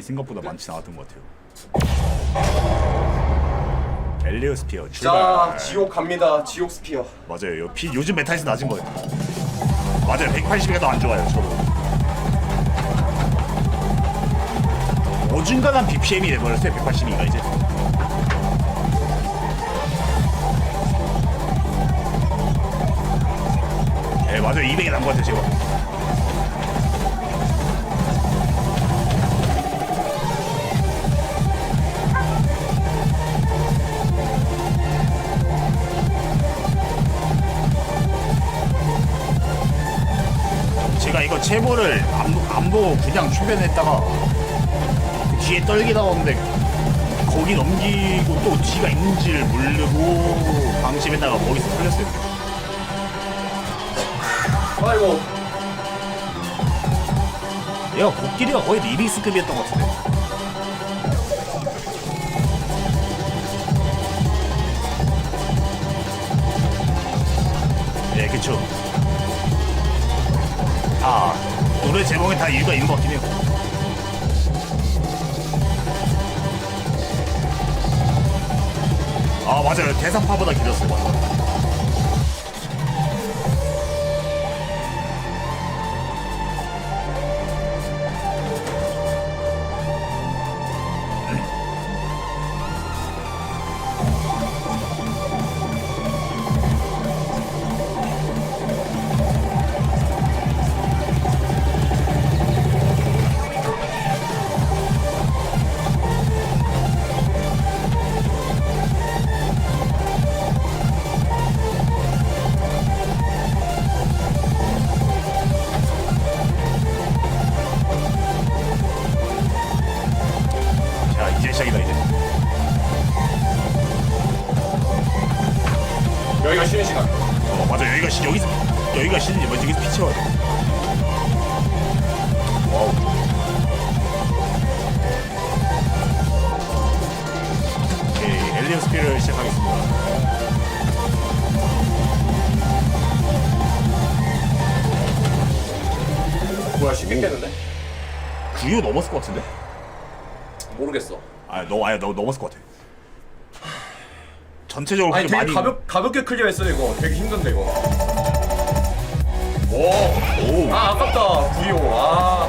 아이템이 생각보다 많지 않았던 것 같아요. 엘리오스피어 자 출발. 지옥 갑니다 지옥 스피어 맞아요. 요 피, 요즘 메타에서 낮은 거예요. 맞아요. 180이 더안 좋아요. 저도. 어중간한 BPM이 돼버렸어요. 182가 이제. 네 맞아요. 200이 난것 같아요 지금. 제가 이거 체모를 안, 보- 안 보고 그냥 초변했다가 뒤에 떨기다 오는데 거기 넘기고 또 뒤가 있는지를 모르고 방심했다가 거기서 털렸어요. 아이고 얘가 복길이가 거의 리비스급이었던 것 같은데. 예, 그쵸. 아, 노래 제목에 다 이유가 있는 것 같긴 해요. 아, 맞아요. 대사파보다 길었어요. 맞아 시간 어, 맞아. 여기가, 시, 여기서, 여기가 시즌이 뭐지? 여기서 피 채워야 돼. 와우. 오케이, 엘리언 스피를 시작하겠습니다. 뭐야 10개 깼는데? 9유 넘었을 것 같은데? 모르겠어 아, 너, 아니, 너 넘었을 것 같아. 전체적으로 아니 되게 많이. 가볍, 가볍게 클리어했어 이거. 되게 힘든데 이거. 오아 오, 아깝다 925아